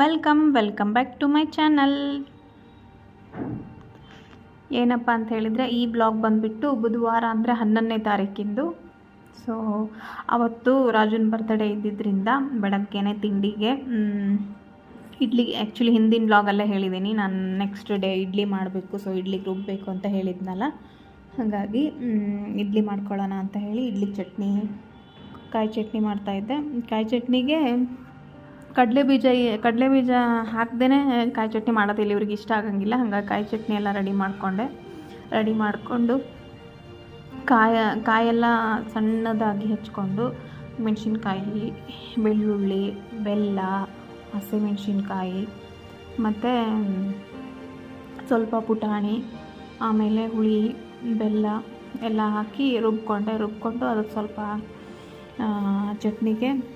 Welcome welcome back to my channel ಏನಪ್ಪ ಅಂತ ಹೇಳಿದರೆ, ಈ ಬ್ಲಾಗ್ ಬಂದುಬಿಟ್ಟು ಬುಧವಾರ ಅಂದರೆ ಹನ್ನೊಂದನೇ ತಾರೀಕಿಂದು. ಸೊ ಅವತ್ತು ರಾಜುನ ಬರ್ತಡೇ ಇದ್ದಿದ್ದರಿಂದ ಬೆಳಗ್ಗೆನೆ ತಿಂಡಿಗೆ ಇಡ್ಲಿ ಆ್ಯಕ್ಚುಲಿ ಹಿಂದಿನ ಬ್ಲಾಗಲ್ಲೇ ಹೇಳಿದ್ದೀನಿ ನಾನು ನೆಕ್ಸ್ಟ್ ಡೇ ಇಡ್ಲಿ ಮಾಡಬೇಕು ಸೊ ಇಡ್ಲಿಗೆ ರುಬ್ಬಬೇಕು ಅಂತ ಹೇಳಿದ್ನಲ್ಲ. ಹಾಗಾಗಿ ಇಡ್ಲಿ ಮಾಡ್ಕೊಳ್ಳೋಣ ಅಂತ ಹೇಳಿ ಇಡ್ಲಿ ಚಟ್ನಿ, ಕಾಯಿ ಚಟ್ನಿ ಮಾಡ್ತಾಯಿದ್ದೆ ಕಾಯಿ ಚಟ್ನಿಗೆ ಕಡಲೆ ಬೀಜ ಕಡಲೆ ಬೀಜ ಹಾಕ್ದೇ ಕಾಯಿ ಚಟ್ನಿ ಮಾಡೋದಿಲ್ಲ ಇವ್ರಿಗೆ ಇಷ್ಟ ಆಗಂಗಿಲ್ಲ. ಹಂಗಾಗಿ ಕಾಯಿ ಚಟ್ನಿ ಎಲ್ಲ ರೆಡಿ ಮಾಡಿಕೊಂಡೆ. ರೆಡಿ ಮಾಡಿಕೊಂಡು ಕಾಯ, ಕಾಯೆಲ್ಲ ಸಣ್ಣದಾಗಿ ಹೆಚ್ಕೊಂಡು ಮೆಣಸಿನ್ಕಾಯಿ, ಬೆಳ್ಳುಳ್ಳಿ, ಬೆಲ್ಲ, ಹಸಿಮೆಣಸಿನ್ಕಾಯಿ ಮತ್ತು ಸ್ವಲ್ಪ ಪುಟಾಣಿ, ಆಮೇಲೆ ಹುಳಿ, ಬೆಲ್ಲ ಎಲ್ಲ ಹಾಕಿ ರುಬ್ಕೊಂಡೆ. ರುಬ್ಕೊಂಡು ಅದಕ್ಕೆ ಸ್ವಲ್ಪ ಚಟ್ನಿಗೆ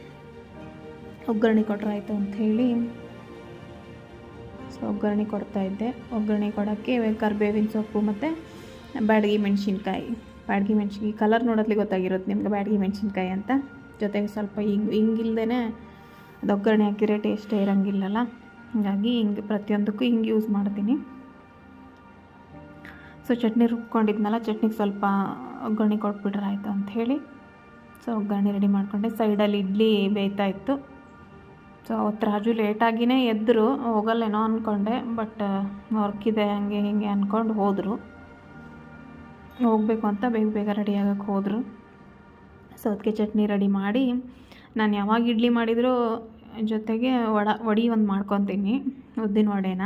ಒಗ್ಗರಣೆ ಕೊಟ್ಟರೆ ಆಯಿತು ಹೇಳಿ ಸೊ ಒಗ್ಗರಣೆ ಕೊಡ್ತಾಯಿದ್ದೆ ಒಗ್ಗರಣೆ ಕೊಡೋಕ್ಕೆ ಕರಿಬೇವಿನ ಸೊಪ್ಪು ಮತ್ತು ಬ್ಯಾಡಗಿ ಮೆಣಸಿನ್ಕಾಯಿ. ಬ್ಯಾಡಗಿ ಮೆಣಸಿನ್ಕಾಯಿ ಕಲರ್ ನೋಡೋದ್ಲಿ ಗೊತ್ತಾಗಿರುತ್ತೆ ನಿಮ್ಗೆ ಬ್ಯಾಡಗಿ ಮೆಣಸಿನ್ಕಾಯಿ ಅಂತ. ಜೊತೆಗೆ ಸ್ವಲ್ಪ ಹಿಂಗೆ ಹಿಂಗಿಲ್ದೇ ಅದು ಒಗ್ಗರಣೆ ಹಾಕಿದ್ರೆ ಟೇಸ್ಟೇ ಇರೋಂಗಿಲ್ಲಲ್ಲ. ಹಾಗಾಗಿ ಹಿಂಗೆ ಪ್ರತಿಯೊಂದಕ್ಕೂ ಹಿಂಗೆ ಯೂಸ್ ಮಾಡ್ತೀನಿ. ಸೊ ಚಟ್ನಿ ರುಬ್ಕೊಂಡಿದ್ನಲ್ಲ, ಚಟ್ನಿಗೆ ಸ್ವಲ್ಪ ಒಗ್ಗರಣೆ ಕೊಟ್ಬಿಟ್ರೆ ಆಯಿತು ಅಂಥೇಳಿ ಸೊ ಒಗ್ಗರಣೆ ರೆಡಿ ಮಾಡಿಕೊಂಡೆ. ಸೈಡಲ್ಲಿ ಇಡ್ಲಿ ಬೇಯ್ತಾ ಇತ್ತು. ಸೊ ಅವತ್ತು ರಾಜು ಲೇಟಾಗಿಯೇ ಎದ್ದರು ಹೋಗಲ್ಲೇನೋ ಅಂದ್ಕೊಂಡೆ ಬಟ್ ವರ್ಕ್ ಇದೆ, ಹಂಗೆ ಹಿಂಗೆ ಅಂದ್ಕೊಂಡು ಹೋದರು. ಹೋಗಬೇಕು ಅಂತ ಬೇಗ ಬೇಗ ರೆಡಿ ಆಗೋಕ್ಕೆ ಹೋದರು. ಸೊ ಅದಕ್ಕೆ ಚಟ್ನಿ ರೆಡಿ ಮಾಡಿ, ನಾನು ಯಾವಾಗ ಇಡ್ಲಿ ಮಾಡಿದರೂ ಜೊತೆಗೆ ವಡ, ವಡಿ ಒಂದು ಮಾಡ್ಕೊತೀನಿ, ಉದ್ದಿನ ವಡೆನ.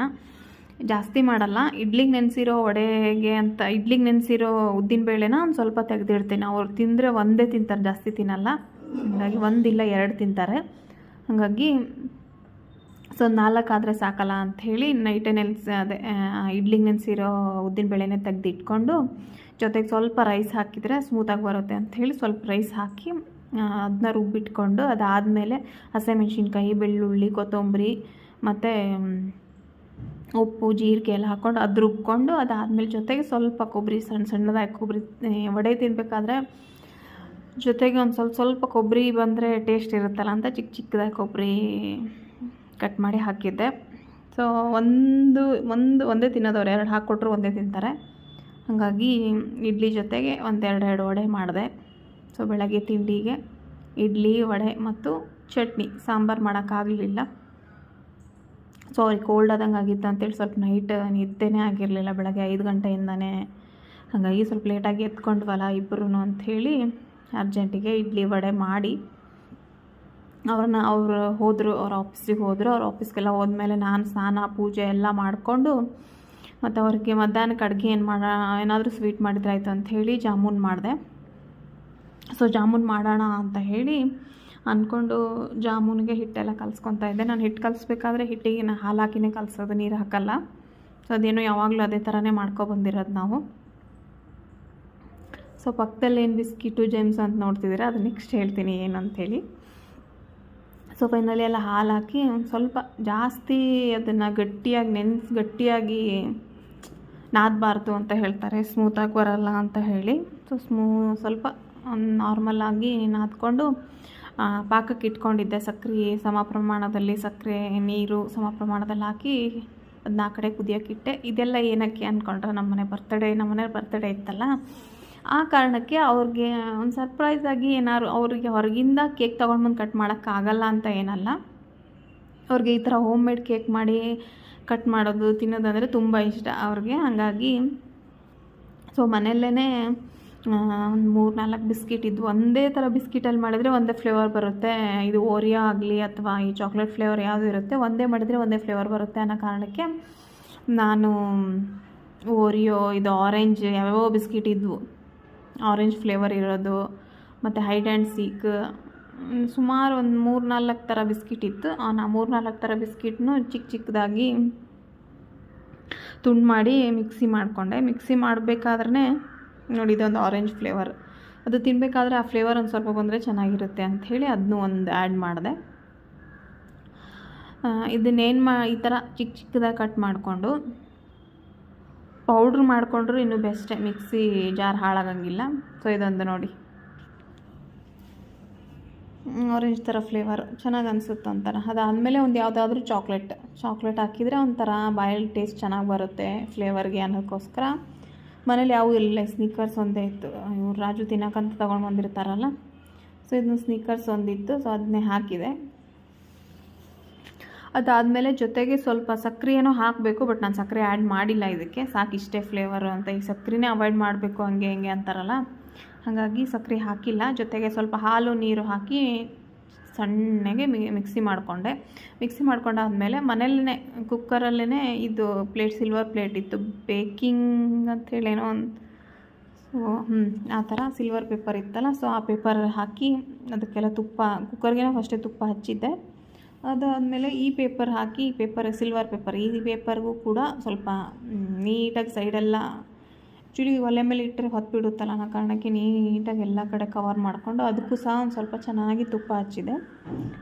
ಜಾಸ್ತಿ ಮಾಡಲ್ಲ, ಇಡ್ಲಿಗೆ ನೆನೆಸಿರೋ ವಡೆಗೆ ಅಂತ, ಇಡ್ಲಿಗೆ ನೆನೆಸಿರೋ ಉದ್ದಿನ ಬೇಳೆನ ಒಂದು ಸ್ವಲ್ಪ ತೆಗೆದಿಡ್ತೀನಿ. ಅವ್ರು ತಿಂದರೆ ಒಂದೇ ತಿಂತಾರೆ, ಜಾಸ್ತಿ ತಿನ್ನಲ್ಲ. ಹಾಗಾಗಿ ಒಂದಿಲ್ಲ, ಎರಡು ತಿಂತಾರೆ. ಹಾಗಾಗಿ ಸೊ ನಾಲ್ಕಾದರೆ ಸಾಕಲ್ಲ ಅಂಥೇಳಿ ನೈಟೇ ನೆನೆಸಿ, ಅದೇ ಇಡ್ಲಿಗೆ ನೆನೆಸಿರೋ ಉದ್ದಿನ ಬೇಳೆನೇ ತೆಗೆದಿಟ್ಕೊಂಡು ಜೊತೆಗೆ ಸ್ವಲ್ಪ ರೈಸ್ ಹಾಕಿದರೆ ಸ್ಮೂತಾಗಿ ಬರುತ್ತೆ ಅಂಥೇಳಿ ಸ್ವಲ್ಪ ರೈಸ್ ಹಾಕಿ ಅದನ್ನ ರುಬ್ಬಿಟ್ಕೊಂಡು ಅದಾದಮೇಲೆ ಹಸಿಮೆಣ್ಸಿನ್ಕಾಯಿ ಬೆಳ್ಳುಳ್ಳಿ, ಕೊತ್ತಂಬರಿ ಮತ್ತು ಉಪ್ಪು, ಜೀರಿಗೆ ಎಲ್ಲ ಹಾಕ್ಕೊಂಡು ಅದು ರುಬ್ಕೊಂಡು ಅದಾದಮೇಲೆ ಜೊತೆಗೆ ಸ್ವಲ್ಪ ಕೊಬ್ಬರಿ ಸಣ್ಣ ಸಣ್ಣದಾಗಿ ಕೊಬ್ಬರಿ ವಡೆ ತಿನ್ನಬೇಕಾದ್ರೆ ಜೊತೆಗೆ ಒಂದು ಸ್ವಲ್ಪ ಸ್ವಲ್ಪ ಕೊಬ್ಬರಿ ಬಂದರೆ ಟೇಸ್ಟ್ ಇರುತ್ತಲ್ಲ ಅಂತ ಚಿಕ್ಕ ಚಿಕ್ಕದಾಗಿ ಕೊಬ್ಬರಿ ಕಟ್ ಮಾಡಿ ಹಾಕಿದ್ದೆ. ಸೊ ಒಂದು ಒಂದು, ಒಂದೇ ತಿನ್ನೋದವ್ರು ಎರಡು ಹಾಕ್ಕೊಟ್ರು ಒಂದೇ ತಿಂತಾರೆ. ಹಾಗಾಗಿ ಇಡ್ಲಿ ಜೊತೆಗೆ ಒಂದೆರಡು ಎರಡು ವಡೆ ಮಾಡಿದೆ. ಸೊ ಬೆಳಗ್ಗೆ ತಿಂಡಿಗೆ ಇಡ್ಲಿ, ವಡೆ ಮತ್ತು ಚಟ್ನಿ. ಸಾಂಬಾರು ಮಾಡೋಕ್ಕಾಗಲಿಲ್ಲ ಸೊ ಅವ್ರಿಗೆ ಕೋಲ್ಡ್ ಆದಂಗೆ ಆಗಿತ್ತು ಅಂತೇಳಿ ಸ್ವಲ್ಪ ನೈಟ್ ನಿದ್ದೆನೇ ಆಗಿರಲಿಲ್ಲ ಬೆಳಗ್ಗೆ ಐದು ಗಂಟೆಯಿಂದನೇ. ಹಾಗಾಗಿ ಸ್ವಲ್ಪ ಲೇಟಾಗಿ ಎತ್ಕೊಂಡ್ವಲ್ಲ ಇಬ್ಬರೂ ಅಂಥೇಳಿ ಅರ್ಜೆಂಟಿಗೆ ಇಡ್ಲಿ ವಡೆ ಮಾಡಿ ಅವ್ರನ್ನ ಅವರು ಹೋದರು, ಅವ್ರ ಆಫೀಸಿಗೆ ಹೋದರು, ಅವ್ರ ಆಫೀಸ್ಗೆಲ್ಲ ಹೋದ್ಮೇಲೆ ನಾನು ಸ್ನಾನ, ಪೂಜೆ ಎಲ್ಲ ಮಾಡಿಕೊಂಡು ಮತ್ತು ಅವ್ರಿಗೆ ಮಧ್ಯಾಹ್ನಕ್ಕೆ ಅಡುಗೆ ಏನು ಮಾಡ, ಏನಾದರೂ ಸ್ವೀಟ್ ಅಂತ ಹೇಳಿ ಜಾಮೂನ್ ಮಾಡಿದೆ. ಸೊ ಜಾಮೂನ್ ಮಾಡೋಣ ಅಂತ ಹೇಳಿ ಅಂದ್ಕೊಂಡು ಜಾಮೂನಿಗೆ ಹಿಟ್ಟೆಲ್ಲ ಕಲಿಸ್ಕೊತಾ ಇದ್ದೆ. ನಾನು ಹಿಟ್ಟು ಕಲಿಸ್ಬೇಕಾದ್ರೆ ಹಿಟ್ಟಿಗೆ ನಾನು ಹಾಲು ಹಾಕಿನೇ ಕಲಿಸೋದು, ನೀರು ಹಾಕಲ್ಲ. ಸೊ ಅದೇನೋ ಯಾವಾಗಲೂ ಅದೇ ಥರನೇ ಮಾಡ್ಕೊಬಂದಿರೋದು ನಾವು. ಸೊ ಪಕ್ಕದಲ್ಲಿ ಏನು ಬಿಸ್ಕಿಟು, ಜೆಮ್ಸ್ ಅಂತ ನೋಡ್ತಿದ್ದೀರಾ? ಅದು ನೆಕ್ಸ್ಟ್ ಹೇಳ್ತೀನಿ ಏನು ಸೊ ಫೈನಲಿ ಎಲ್ಲ ಹಾಲು ಹಾಕಿ ಒಂದು ಸ್ವಲ್ಪ ಜಾಸ್ತಿ ಅದನ್ನು ಗಟ್ಟಿಯಾಗಿ ನೆನ್ಸ್, ಗಟ್ಟಿಯಾಗಿ ನಾದಬಾರ್ದು ಅಂತ ಹೇಳ್ತಾರೆ. ಸ್ಮೂತಾಗಿ ಬರಲ್ಲ ಅಂತ ಹೇಳಿ. ಸೊ ಸ್ಮೂ ಸ್ವಲ್ಪ ನಾರ್ಮಲಾಗಿ ನಾದ್ಕೊಂಡು ಪಾಕಕ್ಕೆ ಇಟ್ಕೊಂಡಿದ್ದೆ ಸಕ್ಕರೆ ಸಮ ಪ್ರಮಾಣದಲ್ಲಿ ಸಕ್ಕರೆ ನೀರು ಸಮ ಪ್ರಮಾಣದಲ್ಲಿ ಹಾಕಿ ಅದನ್ನ ಆ ಕಡೆ ಕುದಿಯೋಕ್ಕಿಟ್ಟೆ ಇದೆಲ್ಲ ಏನಕ್ಕೆ ಅಂದ್ಕೊಂಡ್ರೆ ನಮ್ಮನೆ ಬರ್ತಡೇ ನಮ್ಮನೆ ಬರ್ತಡೇ ಇತ್ತಲ್ಲ ಆ ಕಾರಣಕ್ಕೆ ಅವ್ರಿಗೆ ಒಂದು ಸರ್ಪ್ರೈಸ್ ಆಗಿ ಏನಾದ್ರು ಅವ್ರಿಗೆ ಹೊರಗಿಂದ ಕೇಕ್ ತೊಗೊಂಡು ಬಂದು ಕಟ್ ಮಾಡೋಕ್ಕಾಗಲ್ಲ ಅಂತ ಏನಲ್ಲ. ಅವ್ರಿಗೆ ಈ ಥರ ಹೋಮ್ ಮೇಡ್ ಕೇಕ್ ಮಾಡಿ ಕಟ್ ಮಾಡೋದು ತಿನ್ನೋದಂದರೆ ತುಂಬ ಇಷ್ಟ. ಅವ್ರಿಗೆ ಹಾಗಾಗಿ ಸೊ ಮನೆಯಲ್ಲೇ ಒಂದು ಮೂರು ನಾಲ್ಕು ಬಿಸ್ಕಿಟ್ ಇದ್ವು ಒಂದೇ ಥರ ಬಿಸ್ಕಿಟಲ್ಲಿ ಮಾಡಿದರೆ ಒಂದೇ ಫ್ಲೇವರ್ ಬರುತ್ತೆ. ಇದು ಓರಿಯೋ ಆಗಲಿ ಅಥವಾ ಈ ಚಾಕ್ಲೇಟ್ ಫ್ಲೇವರ್ ಯಾವುದು ಇರುತ್ತೆ, ಒಂದೇ ಮಾಡಿದರೆ ಒಂದೇ ಫ್ಲೇವರ್ ಬರುತ್ತೆ ಅನ್ನೋ ಕಾರಣಕ್ಕೆ ನಾನು ಓರಿಯೋ ಇದು ಆರೆಂಜ್ ಯಾವ್ಯಾವೋ ಬಿಸ್ಕಿಟ್ ಇದ್ವು. ಆರೆಂಜ್ ಫ್ಲೇವರ್ ಇರೋದು, ಮತ್ತು ಹೈಡ್ ಆ್ಯಂಡ್ ಸೀಕ್ ಸುಮಾರು ಒಂದು ಮೂರು ನಾಲ್ಕು ಥರ ಬಿಸ್ಕಿಟ್ ಇತ್ತು. ಆ ಮೂರು ನಾಲ್ಕು ಥರ ಬಿಸ್ಕಿಟ್ನು ಚಿಕ್ಕ ಚಿಕ್ಕದಾಗಿ ತುಂಡು ಮಾಡಿ ಮಿಕ್ಸಿ ಮಾಡಿಕೊಂಡೆ. ಮಿಕ್ಸಿ ಮಾಡಬೇಕಾದ್ರೆ ನೋಡಿ ಇದೊಂದು ಆರೆಂಜ್ ಫ್ಲೇವರ್. ಅದು ತಿನ್ನಬೇಕಾದ್ರೆ ಆ ಫ್ಲೇವರ್ ಒಂದು ಸ್ವಲ್ಪ ಬಂದರೆ ಚೆನ್ನಾಗಿರುತ್ತೆ ಅಂಥೇಳಿ ಅದನ್ನೂ ಒಂದು ಆ್ಯಡ್ ಮಾಡಿದೆ. ಇದನ್ನೇನು ಮಾ ಈ ಥರ ಚಿಕ್ಕ ಚಿಕ್ಕದಾಗಿ ಕಟ್ ಮಾಡಿಕೊಂಡು ಪೌಡ್ರ್ ಮಾಡಿಕೊಂಡ್ರು ಇನ್ನೂ ಬೆಸ್ಟೇ ಮಿಕ್ಸಿ ಜಾರ್ ಹಾಳಾಗಂಗಿಲ್ಲ. ಸೊ ಇದೊಂದು ನೋಡಿ. ಆರೆಂಜ್ ಥರ ಫ್ಲೇವರ್ ಚೆನ್ನಾಗಿ ಅನಿಸುತ್ತೆ ಒಂಥರ. ಅದಾದಮೇಲೆ ಒಂದು ಯಾವುದಾದ್ರೂ ಚಾಕ್ಲೇಟ್ ಚಾಕ್ಲೇಟ್ ಹಾಕಿದರೆ ಒಂಥರ ಬಾಯಲ್ಲಿ ಟೇಸ್ಟ್ ಚೆನ್ನಾಗಿ ಬರುತ್ತೆ ಫ್ಲೇವರ್ಗೆ ಅನ್ನೋಕ್ಕೋಸ್ಕರ. ಮನೇಲಿ ಯಾವೂ ಇಲ್ಲ ಸ್ನೀಕರ್ಸ್ ಒಂದೇ ಇತ್ತು. ಇವ್ರು ರಾಜು ತಿನ್ನಕ್ಕಂತ ತೊಗೊಂಡು ಬಂದಿರ್ತಾರಲ್ಲ. ಸೊ ಇದನ್ನು ಸ್ನೀಕರ್ಸ್ ಒಂದಿತ್ತು. ಸೊ ಅದನ್ನೇ ಹಾಕಿದೆ. ಅದಾದಮೇಲೆ ಜೊತೆಗೆ ಸ್ವಲ್ಪ ಸಕ್ಕರೆನೂ ಹಾಕಬೇಕು, ಬಟ್ ನಾನು ಸಕ್ಕರೆ ಆ್ಯಡ್ ಮಾಡಿಲ್ಲ ಇದಕ್ಕೆ. ಸಾಕು ಇಷ್ಟೇ ಫ್ಲೇವರು ಅಂತ. ಈ ಸಕ್ಕರೆನೇ ಅವಾಯ್ಡ್ ಮಾಡಬೇಕು, ಹಂಗೆ ಹಿಂಗೆ ಅಂತಾರಲ್ಲ? ಹಾಗಾಗಿ ಸಕ್ಕರೆ ಹಾಕಿಲ್ಲ. ಜೊತೆಗೆ ಸ್ವಲ್ಪ ಹಾಲು, ನೀರು ಹಾಕಿ ಸಣ್ಣಗೆ ಮಿಕ್ಸಿ ಮಾಡಿಕೊಂಡೆ. ಮಿಕ್ಸಿ ಮಾಡ್ಕೊಂಡಾದ್ಮೇಲೆ ಮನೇಲೇ ಕುಕ್ಕರಲ್ಲೇ ಇದು ಪ್ಲೇಟ್ ಸಿಲ್ವರ್ ಪ್ಲೇಟ್ ಇತ್ತು. ಬೇಕಿಂಗ್ ಅಂಥೇಳಿ ಏನೋ ಒಂದು. ಸೊ ಹ್ಞೂ ಆ ಥರ ಸಿಲ್ವರ್ ಪೇಪರ್ ಇತ್ತಲ್ಲ ಸೊ ಆ ಪೇಪರ್ ಹಾಕಿ ಅದಕ್ಕೆಲ್ಲ ತುಪ್ಪ ಕುಕ್ಕರ್ಗೆ ಫಸ್ಟೇ ತುಪ್ಪ ಹಚ್ಚಿದ್ದೆ. ಅದಾದಮೇಲೆ ಈ ಪೇಪರ್ ಹಾಕಿ, ಈ ಪೇಪರ್ ಸಿಲ್ವರ್ ಪೇಪರ್ ಈ ಪೇಪರ್ಗೂ ಕೂಡ ಸ್ವಲ್ಪ ನೀಟಾಗಿ ಸೈಡೆಲ್ಲ ಆ್ಯಕ್ಚುಲಿ ಒಲೆ ಮೇಲೆ ಇಟ್ಟರೆ ಹೊತ್ಬಿಡುತ್ತಲ್ಲ ಅನ್ನೋ ಕಾರಣಕ್ಕೆ ನೀಟಾಗಿ ಎಲ್ಲ ಕಡೆ ಕವರ್ ಮಾಡಿಕೊಂಡು ಅದಕ್ಕೂ ಸಹ ಒಂದು ಸ್ವಲ್ಪ ಚೆನ್ನಾಗಿ ತುಪ್ಪ ಹಚ್ಚಿದೆ.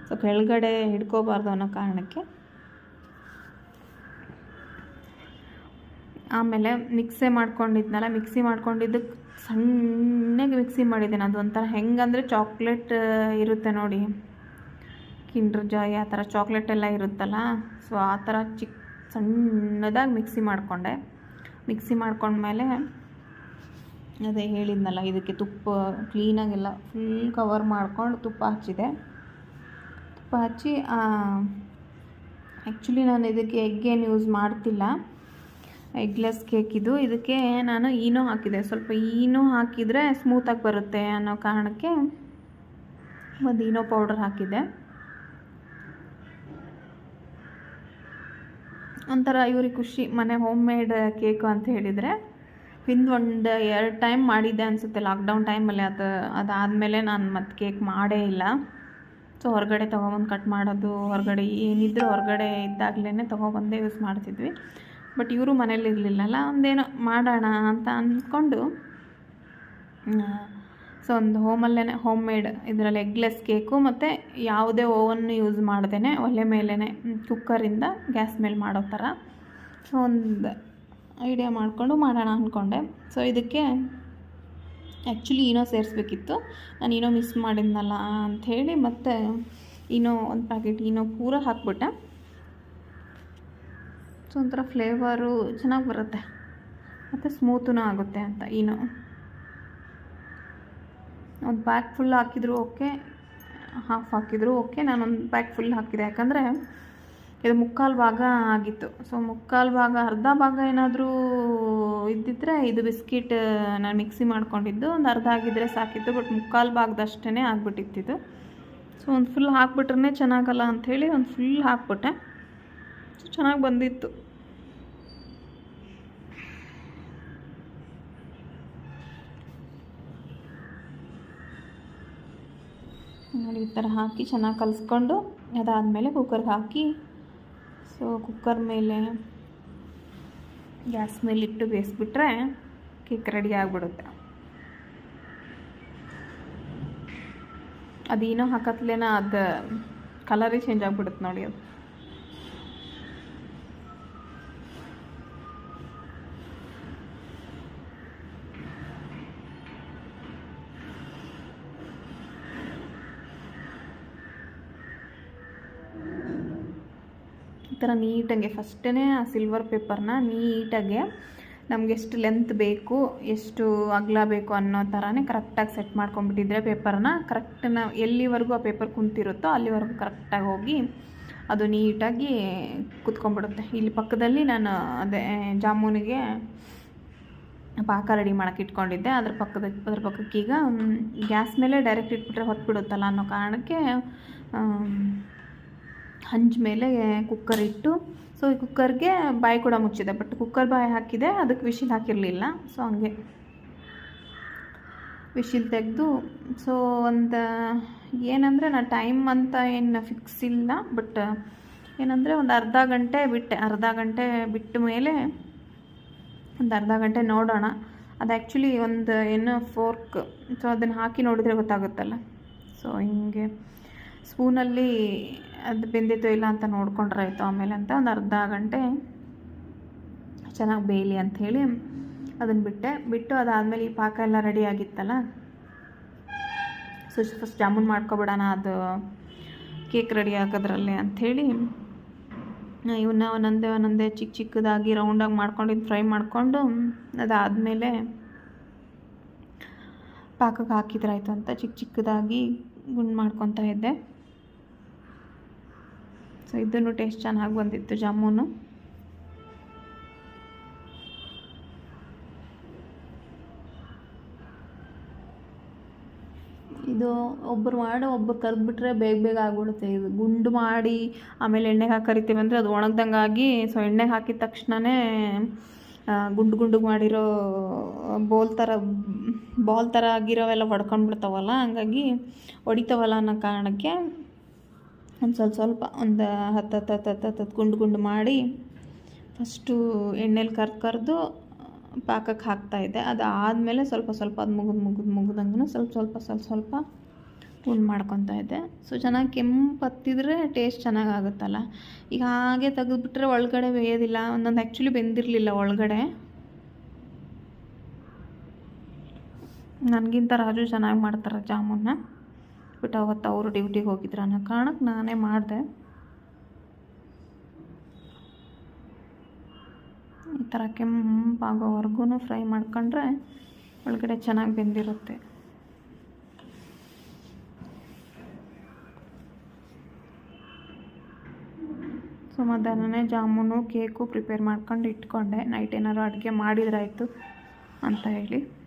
ಸೊ ಕೆಳಗಡೆ ಹಿಡ್ಕೋಬಾರ್ದು ಅನ್ನೋ ಕಾರಣಕ್ಕೆ. ಆಮೇಲೆ ಮಿಕ್ಸೆ ಮಾಡ್ಕೊಂಡಿದ್ನಲ್ಲ, ಮಿಕ್ಸಿ ಮಾಡ್ಕೊಂಡಿದ್ದಕ್ಕೆ ಸಣ್ಣಗೆ ಮಿಕ್ಸಿ ಮಾಡಿದ್ದೇನೆ. ಅದು ಒಂಥರ ಹೆಂಗಂದರೆ ಚಾಕ್ಲೇಟ್ ಇರುತ್ತೆ ನೋಡಿ. ಕಿಂಡ್ರ್ ಜಾಯ್ ಆ ಥರ ಚಾಕ್ಲೇಟ್ ಎಲ್ಲ ಇರುತ್ತಲ್ಲ ಸೊ ಆ ಥರ ಚಿಕ್ಕ ಸಣ್ಣದಾಗಿ ಮಿಕ್ಸಿ ಮಾಡಿಕೊಂಡೆ. ಮಿಕ್ಸಿ ಮಾಡ್ಕೊಂಡ್ಮೇಲೆ ಅದೇ ಹೇಳಿದ್ನಲ್ಲ, ಇದಕ್ಕೆ ತುಪ್ಪ ಕ್ಲೀನಾಗೆಲ್ಲ ಫುಲ್ ಕವರ್ ಮಾಡಿಕೊಂಡು ತುಪ್ಪ ಹಚ್ಚಿದೆ. ತುಪ್ಪ ಹಚ್ಚಿ ಆ್ಯಕ್ಚುಲಿ ನಾನು ಇದಕ್ಕೆ ಎಗ್ ಏನು ಯೂಸ್ ಮಾಡ್ತಿಲ್ಲ. ಎಗ್ಲೆಸ್ ಕೇಕ್ ಇದು. ಇದಕ್ಕೆ ನಾನು ಈನೋ ಹಾಕಿದೆ. ಸ್ವಲ್ಪ ಈನೋ ಹಾಕಿದರೆ ಸ್ಮೂತಾಗಿ ಬರುತ್ತೆ ಅನ್ನೋ ಕಾರಣಕ್ಕೆ ಒಂದು ಈನೋ ಪೌಡರ್ ಹಾಕಿದ್ದೆ ಒಂಥರ ಇವ್ರಿಗೆ ಖುಷಿ, ಮನೆ ಹೋಮ್ ಮೇಡ್ ಕೇಕು ಅಂತ ಹೇಳಿದರೆ ಹಿಂದೆ ಒಂದು ಎರಡು ಟೈಮ್ ಮಾಡಿದ್ದೆ ಅನಿಸುತ್ತೆ. ಲಾಕ್ಡೌನ್ ಟೈಮಲ್ಲಿ ಅದು, ಅದಾದಮೇಲೆ ನಾನು ಮತ್ತೆ ಕೇಕ್ ಮಾಡೇ ಇಲ್ಲ. ಸೊ ಹೊರಗಡೆ ತೊಗೊಬಂದು ಕಟ್ ಮಾಡೋದು, ಹೊರಗಡೆ ಏನಿದ್ರು ಹೊರಗಡೆ ಇದ್ದಾಗಲೇ ತೊಗೊಬಂದೇ ಯೂಸ್ ಮಾಡ್ತಿದ್ವಿ. ಬಟ್ ಇವರು ಮನೇಲಿ ಇರಲಿಲ್ಲಲ್ಲ, ಒಂದೇನೋ ಮಾಡೋಣ ಅಂತ ಅಂದ್ಕೊಂಡು ಸೊ ಒಂದು ಹೋಮಲ್ಲೇ ಹೋಮ್ ಮೇಡ್ ಇದರಲ್ಲಿ ಎಗ್ಲೆಸ್ ಕೇಕು ಮತ್ತು ಯಾವುದೇ ಓವನ್ ಯೂಸ್ ಮಾಡ್ದೇ ಒಲೆ ಮೇಲೇ ಕುಕ್ಕರಿಂದ ಗ್ಯಾಸ್ ಮೇಲೆ ಮಾಡೋ ಥರ. ಸೊ ಒಂದು ಐಡಿಯಾ ಮಾಡಿಕೊಂಡು ಮಾಡೋಣ ಅಂದ್ಕೊಂಡೆ ಸೊ ಇದಕ್ಕೆ ಆ್ಯಕ್ಚುಲಿ ಏನೋ ಸೇರಿಸ್ಬೇಕಿತ್ತು. ನಾನು ಏನೋ ಮಿಸ್ ಮಾಡಿದ್ನಲ್ಲ ಅಂಥೇಳಿ ಮತ್ತು ಏನೋ ಒಂದು ಪ್ಯಾಕೆಟ್ ಏನೋ ಪೂರ ಹಾಕ್ಬಿಟ್ಟೆ. ಸೊ ಒಂಥರ ಫ್ಲೇವರು ಚೆನ್ನಾಗಿ ಬರುತ್ತೆ. ಮತ್ತು ಸ್ಮೂತೂ ಆಗುತ್ತೆ ಅಂತ ಏನೋ ಒಂದು ಬ್ಯಾಗ್ ಫುಲ್ ಹಾಕಿದ್ರು ಓಕೆ ಹಾಫ್ ಹಾಕಿದ್ರು ಓಕೆ, ನಾನೊಂದು ಬ್ಯಾಗ್ ಫುಲ್ ಹಾಕಿದೆ. ಯಾಕಂದರೆ ಇದು ಮುಕ್ಕಾಲು ಭಾಗ ಆಗಿತ್ತು. ಸೊ ಮುಕ್ಕಾಲು ಭಾಗ, ಅರ್ಧ ಭಾಗ ಏನಾದರೂ ಇದ್ದಿದ್ದರೆ ಇದು ಬಿಸ್ಕಿಟ್ ನಾನು ಮಿಕ್ಸಿ ಮಾಡ್ಕೊಂಡಿದ್ದು. ಒಂದು ಅರ್ಧ ಆಗಿದ್ದರೆ ಸಾಕಿತ್ತು ಬಟ್ ಮುಕ್ಕಾಲು ಭಾಗದಷ್ಟೇ ಆಗ್ಬಿಟ್ಟಿತ್ತಿದ್ದು ಸೊ ಒಂದು ಫುಲ್ ಹಾಕ್ಬಿಟ್ರೆ ಚೆನ್ನಾಗಲ್ಲ ಅಂಥೇಳಿ ಒಂದು ಫುಲ್ ಹಾಕ್ಬಿಟ್ಟೆ. ಚೆನ್ನಾಗಿ ಬಂದಿತ್ತು. ನೋಡಿ, ಈ ಥರ ಹಾಕಿ ಚೆನ್ನಾಗಿ ಕಲಿಸ್ಕೊಂಡು ಅದಾದಮೇಲೆ ಕುಕ್ಕರ್ಗೆ ಹಾಕಿ ಸೊ ಕುಕ್ಕರ್ ಮೇಲೆ ಗ್ಯಾಸ್ ಮೇಲೆ ಇಟ್ಟು ಬೇಯಿಸ್ಬಿಟ್ರೆ ಕೇಕ್ ರೆಡಿ ಆಗಿಬಿಡುತ್ತೆ. ಅದೇನೋ ಹಾಕತ್ಲೇನ ಅದು ಕಲರೇ ಚೇಂಜ್ ಆಗಿಬಿಡುತ್ತೆ ನೋಡಿ ಅದು. ಥರ ನೀಟಾಗಿ ಫಸ್ಟೇ ಆ ಸಿಲ್ವರ್ ಪೇಪರ್ನ ನೀಟಾಗೆ ನಮ್ಗೆ ಎಷ್ಟು ಲೆಂತ್ ಬೇಕು, ಎಷ್ಟು ಅಗಲ ಬೇಕು ಅನ್ನೋ ಥರನೇ ಕರೆಕ್ಟಾಗಿ ಸೆಟ್ ಮಾಡ್ಕೊಂಬಿಟ್ಟಿದ್ರೆ ಪೇಪರ್ನ ಕರೆಕ್ಟ್ ನಾವು ಎಲ್ಲಿವರೆಗೂ ಆ ಪೇಪರ್ ಕುಂತಿರುತ್ತೋ ಅಲ್ಲಿವರೆಗೂ ಕರೆಕ್ಟಾಗಿ ಹೋಗಿ ಅದು ನೀಟಾಗಿ ಕುತ್ಕೊಂಡ್ಬಿಡುತ್ತೆ. ಇಲ್ಲಿ ಪಕ್ಕದಲ್ಲಿ ನಾನು ಅದೇ ಜಾಮೂನಿಗೆ ಪಾಕ ರೆಡಿ ಮಾಡೋಕ್ಕೆ ಇಟ್ಕೊಂಡಿದ್ದೆ. ಅದ್ರ ಪಕ್ಕದ, ಅದ್ರ ಪಕ್ಕಕ್ಕೆ ಈಗ ಗ್ಯಾಸ್ ಮೇಲೆ ಡೈರೆಕ್ಟ್ ಇಟ್ಬಿಟ್ರೆ ಹೊತ್ಬಿಡುತ್ತಲ್ಲ ಅನ್ನೋ ಕಾರಣಕ್ಕೆ ಹಂಚ್ ಮೇಲೆ ಕುಕ್ಕರ್ ಇಟ್ಟು ಸೊ ಈ ಕುಕ್ಕರ್ಗೆ ಬಾಯಿ ಕೂಡ ಮುಚ್ಚಿದೆ ಬಟ್ ಕುಕ್ಕರ್ ಬಾಯಿ ಹಾಕಿದೆ, ಅದಕ್ಕೆ ವಿಶಿಲ್ ಹಾಕಿರಲಿಲ್ಲ ಸೊ ಹಂಗೆ. ವಿಶಿಲ್ ತೆಗೆದು ಸೊ ಒಂದು, ಏನಂದರೆ ನಾ ಟೈಮ್ ಅಂತ ಏನು ಫಿಕ್ಸ್ ಇಲ್ಲ ಬಟ್ ಏನಂದರೆ ಒಂದು ಅರ್ಧ ಗಂಟೆ ಬಿಟ್ಟೆ, ಅರ್ಧ ಗಂಟೆ ಬಿಟ್ಟ ಮೇಲೆ ಒಂದು ಅರ್ಧ ಗಂಟೆ ನೋಡೋಣ. ಅದು ಆ್ಯಕ್ಚುಲಿ ಒಂದು ಏನು ಫೋರ್ಕ್ ಸೊ ಅದನ್ನು ಹಾಕಿ ನೋಡಿದರೆ ಗೊತ್ತಾಗುತ್ತಲ್ಲ. ಸೊ ಹಿಂಗೆ ಸ್ಪೂನಲ್ಲಿ ಅದು ಬೆಂದಿತೋ ಇಲ್ಲ ಅಂತ ನೋಡ್ಕೊಂಡ್ರೆ ಆಯಿತು ಆಮೇಲೆ ಅಂತ ಒಂದು ಅರ್ಧ ಗಂಟೆ ಚೆನ್ನಾಗಿ ಬೇಯಲಿ ಅಂಥೇಳಿ ಅದನ್ನು ಬಿಟ್ಟೆ. ಬಿಟ್ಟು ಅದಾದಮೇಲೆ ಈ ಪಾಕ ಎಲ್ಲ ರೆಡಿ ಆಗಿತ್ತಲ್ಲ? ಸೊ ಫಸ್ಟ್ ಜಾಮೂನ್ ಮಾಡ್ಕೊಬಿಡೋಣ, ಅದು ಕೇಕ್ ರೆಡಿ ಆಗೋದ್ರಲ್ಲಿ ಅಂಥೇಳಿ ಇವನ್ನ ಒಂದೊಂದೇ ಒಂದೊಂದೇ ಚಿಕ್ಕ ಚಿಕ್ಕದಾಗಿ ರೌಂಡಾಗಿ ಮಾಡ್ಕೊಂಡು ಇದು ಫ್ರೈ ಮಾಡಿಕೊಂಡು ಅದಾದಮೇಲೆ ಪಾಕಕ್ಕೆ ಹಾಕಿದ್ರಾಯ್ತು ಅಂತ ಚಿಕ್ಕ ಚಿಕ್ಕದಾಗಿ ಗುಂಡು ಮಾಡ್ಕೊತಾ ಇದ್ದೆ. ಸೊ ಇದನ್ನು ಟೇಸ್ಟ್ ಚೆನ್ನಾಗಿ ಬಂದಿತ್ತು ಜಾಮೂನು. ಇದು ಒಬ್ಬರು ಮಾಡಿ ಒಬ್ಬರು ಕರೆದ್ಬಿಟ್ರೆ ಬೇಗ ಬೇಗ ಆಗ್ಬಿಡುತ್ತೆ. ಇದು ಗುಂಡು ಮಾಡಿ, ಆಮೇಲೆ ಎಣ್ಣೆಗೆ ಹಾಕಿ ಕರಿತೀವಿ ಅಂದರೆ ಅದು ಒಣಗ್ದಂಗೆ ಆಗಿ ಸೊ ಎಣ್ಣೆಗೆ ಹಾಕಿದ ತಕ್ಷಣವೇ ಗುಂಡು ಗುಂಡು ಮಾಡಿರೋ ಬೋಲ್ ಥರ ಬಾಲ್ ಥರ ಆಗಿರೋವೆಲ್ಲ ಹೊಡ್ಕೊಂಡ್ಬಿಡ್ತಾವಲ್ಲ, ಹಂಗಾಗಿ ಹೊಡಿತಾವಲ್ಲ ಅನ್ನೋ ಕಾರಣಕ್ಕೆ ಒಂದು ಸ್ವಲ್ಪ ಸ್ವಲ್ಪ ಒಂದು ಹತ್ತು ಹತ್ತು ಹತ್ತು ಹತ್ತು ಹತ್ತು ಗುಂಡು ಗುಂಡು ಮಾಡಿ ಫಸ್ಟು ಎಣ್ಣೆಲಿ ಕರ್ ಕರೆದು ಪಾಕಕ್ಕೆ ಹಾಕ್ತಾಯಿದ್ದೆ ಅದು ಆದಮೇಲೆ ಸ್ವಲ್ಪ ಸ್ವಲ್ಪ ಅದು ಮುಗಿದು ಮುಗಿದು ಮುಗಿದಂಗೆ ಸ್ವಲ್ಪ ಸ್ವಲ್ಪ ಸ್ವಲ್ಪ ಸ್ವಲ್ಪ ಉಂಡು ಮಾಡ್ಕೊತಾ ಇದ್ದೆ. ಸೊ ಚೆನ್ನಾಗಿ ಕೆಂಪು ಹತ್ತಿದ್ರೆ ಟೇಸ್ಟ್ ಚೆನ್ನಾಗಾಗುತ್ತಲ್ಲ ಈಗ ಹಾಗೆ ತೆಗೆದುಬಿಟ್ರೆ ಒಳಗಡೆ ಬೇಯೋದಿಲ್ಲ. ಒಂದೊಂದು ಆ್ಯಕ್ಚುಲಿ ಬೆಂದಿರಲಿಲ್ಲ ಒಳಗಡೆ. ನನಗಿಂತ ರಾಜು ಚೆನ್ನಾಗಿ ಮಾಡ್ತಾರೆ ಜಾಮೂನ್ನ. ಬಟ್ ಅವತ್ತು ಅವರು ಡ್ಯೂಟಿಗೆ ಹೋಗಿದ್ರು ಅನ್ನೋ ಕಾರಣಕ್ಕೆ ನಾನೇ ಮಾಡಿದೆ. ಈ ಥರ ಕೆಂಪಾಗೋವರೆಗೂ ಫ್ರೈ ಮಾಡ್ಕೊಂಡ್ರೆ ಒಳಗಡೆ ಚೆನ್ನಾಗಿ ಬೆಂದಿರುತ್ತೆ. ಸೊ, ಮಧ್ಯಾಹ್ನನೇ ಜಾಮೂನು, ಕೇಕು ಪ್ರಿಪೇರ್ ಮಾಡ್ಕೊಂಡು ಇಟ್ಕೊಂಡೆ. ನೈಟ್ ಏನಾದ್ರು ಅಡುಗೆ ಮಾಡಿದ್ರಾಯ್ತು ಅಂತ ಹೇಳಿ.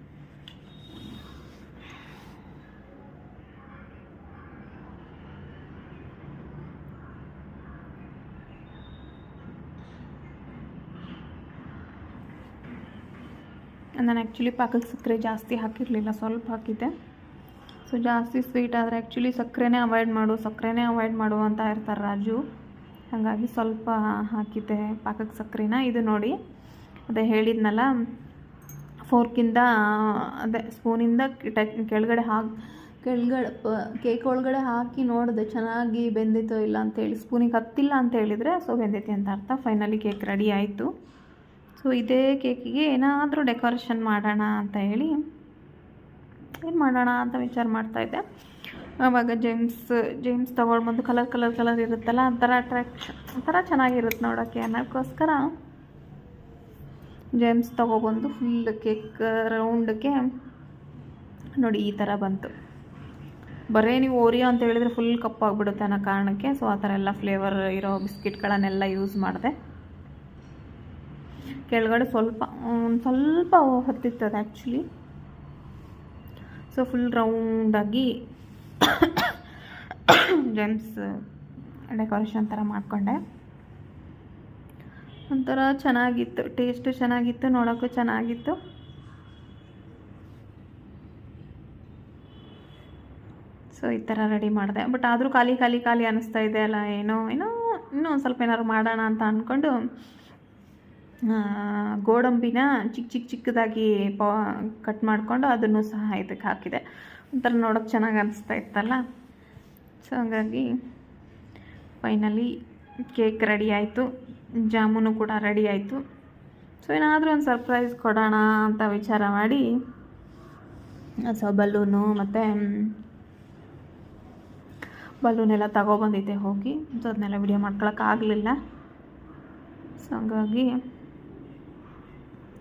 ನಾನು ಆ್ಯಕ್ಚುಲಿ ಪಾಕಕ್ಕೆ ಸಕ್ಕರೆ ಜಾಸ್ತಿ ಹಾಕಿರಲಿಲ್ಲ ಸ್ವಲ್ಪ ಹಾಕಿದ್ದೆ ಸೊ ಜಾಸ್ತಿ ಸ್ವೀಟ್ ಆದರೆ ಆ್ಯಕ್ಚುಲಿ ಸಕ್ಕರೆನೇ ಅವಾಯ್ಡ್ ಮಾಡು ಸಕ್ಕರೆನೇ ಅವಾಯ್ಡ್ ಮಾಡು ಅಂತ ಇರ್ತಾರೆ ರಾಜು. ಹಾಗಾಗಿ ಸ್ವಲ್ಪ ಹಾಕಿದ್ದೆ ಪಾಕಕ್ಕೆ ಸಕ್ಕರೆನ ಇದು ನೋಡಿ, ಅದೇ ಹೇಳಿದ್ನಲ್ಲ ಫೋರ್ಕಿಂದ ಅದೇ ಸ್ಪೂನಿಂದ ಕೆಳಗಡೆ ಹಾಕಿ, ಕೆಳಗಡೆ ಕೇಕ್ ಒಳಗಡೆ ಹಾಕಿ ನೋಡಿದೆ, ಚೆನ್ನಾಗಿ ಬೆಂದಿತ್ತೋ ಇಲ್ಲ ಅಂತೇಳಿ ಸ್ಪೂನಿಗೆ ಹತ್ತಿಲ್ಲ ಅಂತ ಹೇಳಿದರೆ ಸೊ ಬೆಂದೈತಿ ಅಂತ ಅರ್ಥ. ಫೈನಲಿ ಕೇಕ್ ರೆಡಿ ಆಯಿತು. ಸೊ ಇದೇ ಕೇಕಿಗೆ ಏನಾದರೂ ಡೆಕೋರೇಷನ್ ಮಾಡೋಣ ಅಂತ ಹೇಳಿ ಏನು ಮಾಡೋಣ ಅಂತ ವಿಚಾರ ಮಾಡ್ತಾಯಿದ್ದೆ ಆವಾಗ ಜೇಮ್ಸ್ ಜೇಮ್ಸ್ ತೊಗೊಳ್ಬಂದು ಕಲರ್ ಕಲರ್ ಕಲರ್ ಇರುತ್ತಲ್ಲ, ಒಂಥರ ಅಟ್ರಾಕ್ಷನ್ ಒಂಥರ ಚೆನ್ನಾಗಿರುತ್ತೆ ನೋಡೋಕ್ಕೆ ಅನ್ನೋಕ್ಕೋಸ್ಕರ ಜೇಮ್ಸ್ ತೊಗೊಬಂದು ಫುಲ್ ಕೇಕ್ ರೌಂಡ್ಗೆ ನೋಡಿ ಈ ಥರ ಬಂತು. ಬರೀ ನೀವು ಓರಿಯೋ ಅಂತ ಹೇಳಿದರೆ ಫುಲ್ ಕಪ್ಪಾಗಿಬಿಡುತ್ತೆ ಅನ್ನೋ ಕಾರಣಕ್ಕೆ ಸೊ ಆ ಥರ ಎಲ್ಲ ಫ್ಲೇವರ್ ಇರೋ ಬಿಸ್ಕಿಟ್ಗಳನ್ನೆಲ್ಲ ಯೂಸ್ ಮಾಡಿದೆ. ಕೆಳಗಡೆ ಸ್ವಲ್ಪ ಸ್ವಲ್ಪ ಅದು ಆ್ಯಕ್ಚುಲಿ ಸೊ ಫುಲ್ ರೌಂಡಾಗಿ ಜೆಮ್ಸ್ ಡೆಕೋರೇಷನ್ ಥರ ಮಾಡಿಕೊಂಡೆ. ಒಂಥರ ಚೆನ್ನಾಗಿತ್ತು ಟೇಸ್ಟು ಚೆನ್ನಾಗಿತ್ತು, ನೋಡೋಕ್ಕೂ ಚೆನ್ನಾಗಿತ್ತು. ಸೊ ಈ ಥರ ರೆಡಿ ಮಾಡಿದೆ. ಬಟ್ ಆದರೂ ಖಾಲಿ ಖಾಲಿ ಖಾಲಿ ಅನ್ನಿಸ್ತಾ ಇದೆ ಅಲ್ಲ, ಏನೋ ಏನೋ ಇನ್ನೂ ಒಂದು ಸ್ವಲ್ಪ ಏನಾದ್ರು ಮಾಡೋಣ ಅಂತ ಅಂದ್ಕೊಂಡು ಗೋಡಂಬಿನ ಚಿಕ್ಕ ಚಿಕ್ಕ ಚಿಕ್ಕದಾಗಿ ಪಾ, ಕಟ್ ಮಾಡಿಕೊಂಡು ಅದನ್ನು ಸಹ ಇದಕ್ಕೆ ಹಾಕಿದೆ. ಒಂಥರ ನೋಡೋಕೆ ಚೆನ್ನಾಗಿ ಅನಿಸ್ತಾ ಇತ್ತಲ್ಲ? ಸೊ ಹಾಗಾಗಿ ಫೈನಲಿ ಕೇಕ್ ರೆಡಿ ಆಯಿತು. ಜಾಮೂನು ಕೂಡ ರೆಡಿ ಆಯಿತು. ಸೊ ಏನಾದರೂ ಒಂದು ಸರ್ಪ್ರೈಸ್ ಕೊಡೋಣ ಅಂತ ವಿಚಾರ ಮಾಡಿ, ಸೊ, ಬಲೂನು ಮತ್ತು ಬಲೂನೆಲ್ಲ ತಗೊಬಂದಿದ್ದೆ ಹೋಗಿ. ಸೊ ಅದನ್ನೆಲ್ಲ ವಿಡಿಯೋ ಮಾಡ್ಕೊಳಕ್ಕಾಗಲಿಲ್ಲ ಸೊ ಹಂಗಾಗಿ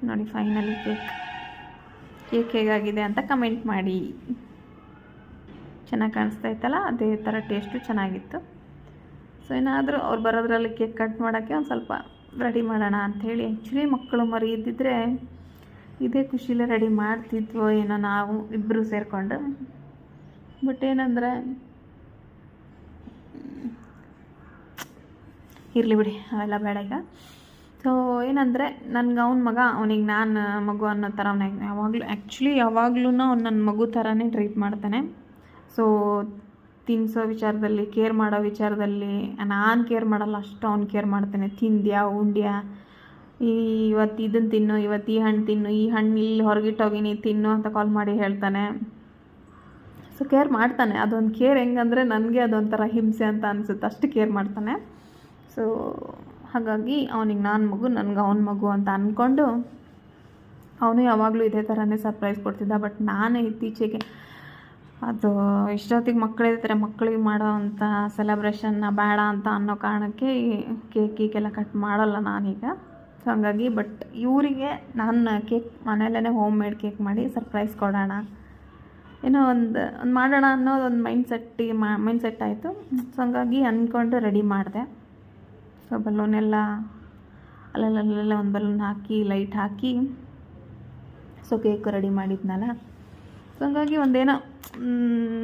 ನೋಡಿ ಫೈನಲಿ ಕೇಕ್ ಕೇಕ್ ಹೇಗಾಗಿದೆ ಅಂತ ಕಮೆಂಟ್ ಮಾಡಿ. ಚೆನ್ನಾಗಿ ಕಾಣಿಸ್ತಾ ಇತ್ತಲ್ಲ? ಅದೇ ಥರ ಟೇಸ್ಟು ಚೆನ್ನಾಗಿತ್ತು. ಸೊ ಏನಾದರೂ ಅವ್ರು ಬರೋದ್ರಲ್ಲಿ ಕೇಕ್ ಕಟ್ ಮಾಡೋಕ್ಕೆ ಒಂದು ಸ್ವಲ್ಪ ರೆಡಿ ಮಾಡೋಣ ಅಂಥೇಳಿ ಆ್ಯಕ್ಚುಲಿ ಮಕ್ಕಳು ಮರಿ ಇದ್ದಿದ್ರೆ ಇದೇ ಖುಷಿಲೇ ರೆಡಿ ಮಾಡ್ತಿದ್ವೋ ಏನೋ ನಾವು ಇಬ್ಬರು ಸೇರಿಕೊಂಡು. ಬಟ್ ಏನಂದರೆ ಇರಲಿ ಬಿಡಿ, ಅವೆಲ್ಲ ಬೇಡ ಈಗ. ಸೊ ಏನಂದರೆ ನನ್ಗೆ ಅವ್ನ ಮಗ, ಅವನಿಗೆ ನಾನು ಮಗು ಅನ್ನೋ ಥರ ಅವನಿಗೆ ಯಾವಾಗಲೂ ಆ್ಯಕ್ಚುಲಿ ಯಾವಾಗ್ಲೂ ಅವ್ನು ನನ್ನ ಮಗು ಥರನೇ ಟ್ರೀಟ್ ಮಾಡ್ತಾನೆ. ಸೊ ತಿನ್ನಿಸೋ ವಿಚಾರದಲ್ಲಿ ಕೇರ್ ಮಾಡೋ ವಿಚಾರದಲ್ಲಿ, ನಾನು ಕೇರ್ ಮಾಡಲ್ಲ, ಅಷ್ಟು ಅವ್ನು ಕೇರ್ ಮಾಡ್ತಾನೆ. ತಿಂದ್ಯಾ, ಉಂಡ್ಯಾ? ಈ ಇವತ್ತು ಇದನ್ನು ತಿನ್ನು, ಇವತ್ತು ಈ ಹಣ್ಣು ತಿನ್ನು, ಈ ಹಣ್ಣು ಇಲ್ಲಿ ಹೊರಗಿಟ್ಟೋಗಿನಿ ತಿನ್ನು ಅಂತ ಕಾಲ್ ಮಾಡಿ ಹೇಳ್ತಾನೆ. ಸೊ ಕೇರ್ ಮಾಡ್ತಾನೆ. ಅದೊಂದು ಕೇರ್ ಹೆಂಗಂದರೆ ನನಗೆ ಅದೊಂಥರ ಹಿಂಸೆ ಅಂತ ಅನಿಸುತ್ತೆ. ಅಷ್ಟು ಕೇರ್ ಮಾಡ್ತಾನೆ. ಸೊ ಹಾಗಾಗಿ ಅವನಿಗೆ ನಾನು ಮಗು, ನನಗೆ ಅವನ ಮಗು ಅಂತ ಅಂದ್ಕೊಂಡು ಅವನು ಯಾವಾಗಲೂ ಇದೇ ಥರನೇ ಸರ್ಪ್ರೈಸ್ ಕೊಡ್ತಿದ್ದ. ಬಟ್ ನಾನು ಇತ್ತೀಚೆಗೆ ಅದು ಇಷ್ಟೊತ್ತಿಗೆ ಮಕ್ಕಳೇ ಇರ್ತಾರೆ ಮಕ್ಕಳಿಗೆ ಮಾಡೋ ಅಂಥ ಸೆಲೆಬ್ರೇಷನ್ನ ಬೇಡ ಅಂತ ಅನ್ನೋ ಕಾರಣಕ್ಕೆ ಕೇಕ್ ಕೇಕಿಗೆಲ್ಲ ಕಟ್ ಮಾಡೋಲ್ಲ ನಾನೀಗ. ಸೊ ಹಂಗಾಗಿ ಬಟ್ ಇವರಿಗೆ ನಾನು ಕೇಕ್ ಮನೆಯಲ್ಲೇ ಹೋಮ್ ಮೇಡ್ ಕೇಕ್ ಮಾಡಿ ಸರ್ಪ್ರೈಸ್ ಕೊಡೋಣ. ಏನೋ ಒಂದು ಒಂದು ಮಾಡೋಣ ಅನ್ನೋದು ಒಂದು ಮೈಂಡ್ ಸೆಟ್ಟಿಗೆ ಮೈಂಡ್ ಸೆಟ್ ಆಯಿತು. ಸೊ ಹಂಗಾಗಿ ಅಂದ್ಕೊಂಡು ರೆಡಿ ಮಾಡಿದೆ. ಸೊ ಬಲೂನೆಲ್ಲ ಅಲ್ಲಲ್ಲಲ್ಲೆಲ್ಲ ಒಂದು ಬಲೂನ್ ಹಾಕಿ ಲೈಟ್ ಹಾಕಿ ಸೊ ಕೇಕ್ ರೆಡಿ ಮಾಡಿದ್ನಲ್ಲ ಸೊ ಹಂಗಾಗಿ ಒಂದೇನೋ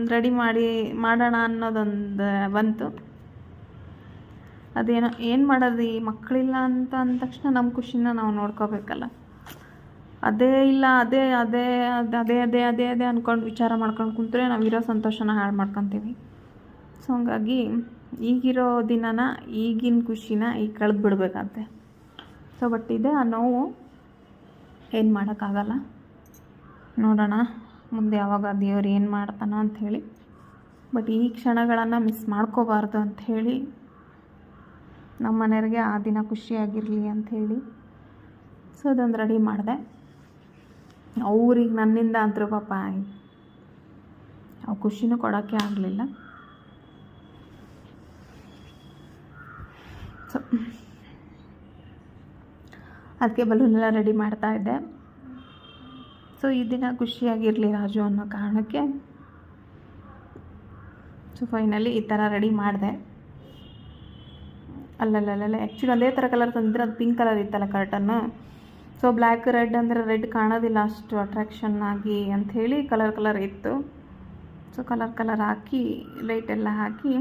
ರೆಡಿ ಮಾಡಿ ಮಾಡೋಣ ಅನ್ನೋದೊಂದು ಬಂತು ಅದೇನೋ ಏನು ಮಾಡೋದು ಈ ಮಕ್ಕಳಿಲ್ಲ ಅಂತ ಅಂದ ತಕ್ಷಣ ನಮ್ಮ ಖುಷಿನ ನಾವು ನೋಡ್ಕೋಬೇಕಲ್ಲ ಅದೇ ಇಲ್ಲ ಅದೇ ಅದೇ ಅದೇ ಅದೇ ಅದೇ ಅದೇ ಅಂದ್ಕೊಂಡು ವಿಚಾರ ಮಾಡ್ಕೊಂಡು ಕುಂತ್ರೆ ನಾವು ಇರೋ ಸಂತೋಷನ ಹಾಳು ಮಾಡ್ಕೊತೀವಿ ಸೊ ಹಂಗಾಗಿ ಈಗಿರೋ ದಿನನ, ಈಗಿನ ಖುಷಿನ ಈಗ ಕಳೆದು ಬಿಡಬೇಕಂತೆ ಸೊ ಬಟ್ ಇದೆ ಆ ನೋವು, ಏನು ಮಾಡೋಕ್ಕಾಗಲ್ಲ. ನೋಡೋಣ, ಮುಂದೆ ಯಾವಾಗ ದೇವ್ರು ಏನು ಮಾಡ್ತಾನ ಅಂಥೇಳಿ ಬಟ್ ಈ ಕ್ಷಣಗಳನ್ನು ಮಿಸ್ ಮಾಡ್ಕೋಬಾರ್ದು ಅಂಥೇಳಿ ನಮ್ಮ ಮನೆಯವ್ರಿಗೆ ಆ ದಿನ ಖುಷಿಯಾಗಿರಲಿ ಅಂಥೇಳಿ ಸೊ ಅದೊಂದು ರೆಡಿ ಮಾಡಿದೆ. ಅವ್ರಿಗೆ ನನ್ನಿಂದ ಅಂದರು ಪಾಪ, ಆ ಖುಷಿನೂ ಕೊಡೋಕ್ಕೆ ಆಗಲಿಲ್ಲ. ಸೊ ಅದಕ್ಕೆ ಬಲೂನೆಲ್ಲ ರೆಡಿ ಮಾಡ್ತಾ ಇದ್ದೆ. ಸೊ ಈ ದಿನ ಖುಷಿಯಾಗಿರಲಿ ರಾಜು ಅನ್ನೋ ಕಾರಣಕ್ಕೆ. ಸೊ ಫೈನಲಿ ಈ ಥರ ರೆಡಿ ಮಾಡಿದೆ. ಅಲ್ಲಲ್ಲಲ್ಲ ಆ್ಯಕ್ಚುಲಿ ಅದೇ ಥರ ಕಲರ್ ತಂದಿದ್ರೆ ಅದು ಪಿಂಕ್ ಕಲರ್ ಇತ್ತಲ್ಲ ಕರ್ಟನ್ನು ಸೊ ಬ್ಲ್ಯಾಕ್ ರೆಡ್ ಅಂದರೆ ರೆಡ್ ಕಾಣೋದಿಲ್ಲ ಅಷ್ಟು ಅಟ್ರಾಕ್ಷನ್ ಆಗಿ ಅಂಥೇಳಿ ಕಲರ್ ಕಲರ್ ಇತ್ತು. ಸೊ ಕಲರ್ ಕಲರ್ ಹಾಕಿ ಲೈಟ್ ಎಲ್ಲ ಹಾಕಿ.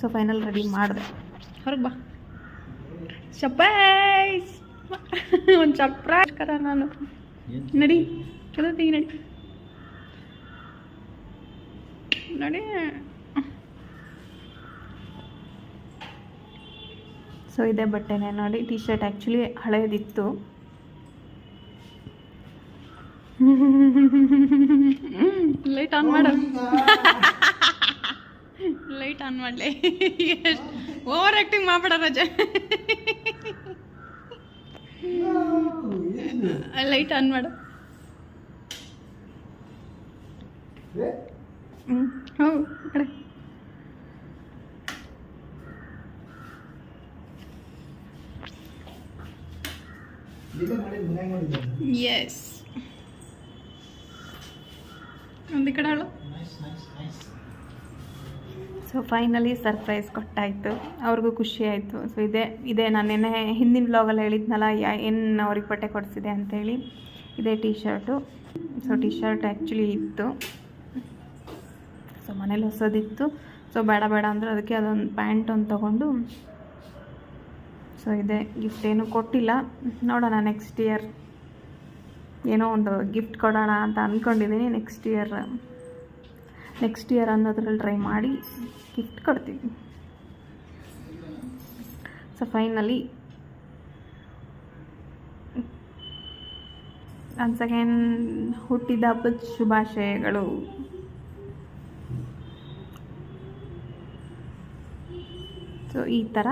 ಸೊ ಫೈನಲ್ ರೆಡಿ ಮಾಡಿದೆ. ಹೊರಗೆ ಬಾ. ಸರ್ಪ್ರೈಸ್ ಒಂದು ಸರ್ಪ್ರೈಸ್ ಕರ ನಾನು. ನಡಿ ಚಲೋತಿ ನಡಿ. ನಡಿ. ಸೊ ಇದೇ ಬಟ್ಟೆನೇ. ನೋಡಿ T shirt actually ಹಳೇದಿತ್ತು. Light on ಮಾಡು. ಲೈಟ್ ಆನ್ ಮಾಡಲಿ ಓವರ್ ಆ್ಯಕ್ಟಿಂಗ್ ಮಾಡ್ಬೇಡ ರಜೆ ಲೈಟ್ ಆನ್ ಮಾಡು ಹ್ಞೂ ಹೌದು ಕಡೆ ಎಸ್ ಒಂದು ಕಡೆ ಹೇಳು ಸೊ ಫೈನಲಿ ಸರ್ಪ್ರೈಸ್ ಕೊಟ್ಟಾಯಿತು. ಅವ್ರಿಗೂ ಖುಷಿ ಆಯಿತು. ಸೊ ಇದೇ ಇದೇ ನಾನು ನೆನ್ನೆ ಹಿಂದಿನ ಬ್ಲಾಗಲ್ಲಿ ಹೇಳಿದ್ನಲ್ಲ, ಯಾ ಏನು ಅವ್ರಿಗೆ ಬಟ್ಟೆ ಕೊಡಿಸಿದೆ ಅಂತೇಳಿ ಇದೇ T shirt so T shirt actually ಇತ್ತು. ಸೊ ಮನೇಲಿ ಹೊಸದಿತ್ತು. ಸೊ ಬೇಡ ಬೇಡ ಅಂದರೆ ಅದಕ್ಕೆ ಅದೊಂದು ಪ್ಯಾಂಟ್ ಒಂದು ತೊಗೊಂಡು. ಸೊ ಇದೇ ಗಿಫ್ಟ್ ಏನೂ ಕೊಟ್ಟಿಲ್ಲ. ನೋಡೋಣ ನೆಕ್ಸ್ಟ್ ಇಯರ್ ಏನೋ ಒಂದು ಗಿಫ್ಟ್ ಕೊಡೋಣ ಅಂತ ಅಂದ್ಕೊಂಡಿದ್ದೀನಿ ನೆಕ್ಸ್ಟ್ ಇಯರ್ ನೆಕ್ಸ್ಟ್ ಇಯರ್ ಅನ್ನೋದ್ರಲ್ಲಿ ಟ್ರೈ ಮಾಡಿ ಗಿಫ್ಟ್ ಕೊಡ್ತೀವಿ. ಸೊ ಫೈನಲಿ ಒನ್ಸ್ ಅಗೇನ್ ಹುಟ್ಟಿದ ಹಬ್ಬದ ಶುಭಾಶಯಗಳು. ಸೊ ಈ ಥರ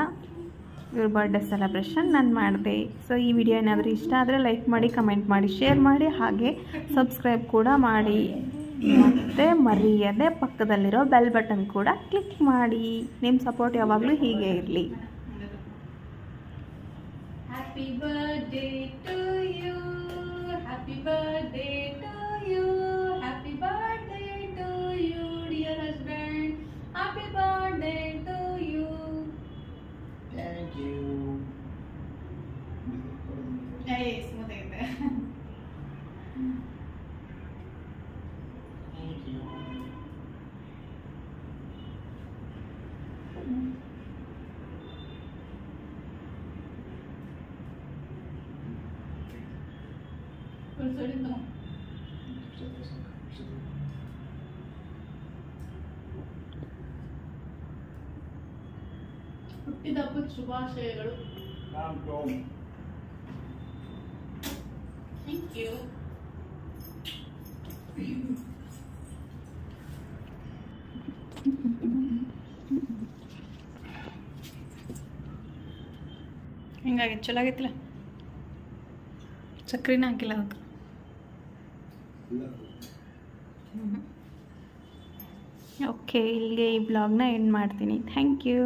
ಇವ್ರ ಬರ್ಡೇ ಸೆಲೆಬ್ರೇಷನ್ ನಾನು ಮಾಡಿದೆ. ಸೊ ಈ ವಿಡಿಯೋ ಏನಾದರೂ ಇಷ್ಟ ಆದರೆ ಲೈಕ್ ಮಾಡಿ ಕಮೆಂಟ್ ಮಾಡಿ ಶೇರ್ ಮಾಡಿ, ಹಾಗೆ ಸಬ್ಸ್ಕ್ರೈಬ್ ಕೂಡ ಮಾಡಿ. ಮತ್ತು ಮರೆಯದೆ ಪಕ್ಕದಲ್ಲಿರೋ ಬೆಲ್ ಬಟನ್ ಕೂಡ ಕ್ಲಿಕ್ ಮಾಡಿ. ನಿಮ್ಮ ಸಪೋರ್ಟ್ ಯಾವಾಗಲೂ ಹೀಗೆ ಇರಲಿ. Happy birthday to you happy birthday ಹುಟ್ಟಿದ ಹಬ್ಬದ ಶುಭಾಶಯಗಳು. ಥ್ಯಾಂಕ್ ಯು ಹಿಂಗಾಗಿ ಚಲೋ ಆಗೈತಿಲ್ಲ ಸಕ್ಕರೆನ ಹಾಕಿಲ್ಲ ಅದಕ್ಕೆ. ಓಕೆ ಇಲ್ಲಿಗೆ ಈ ಬ್ಲಾಗ್ನ ಎಂಡ್ ಮಾಡ್ತೀನಿ. Thank you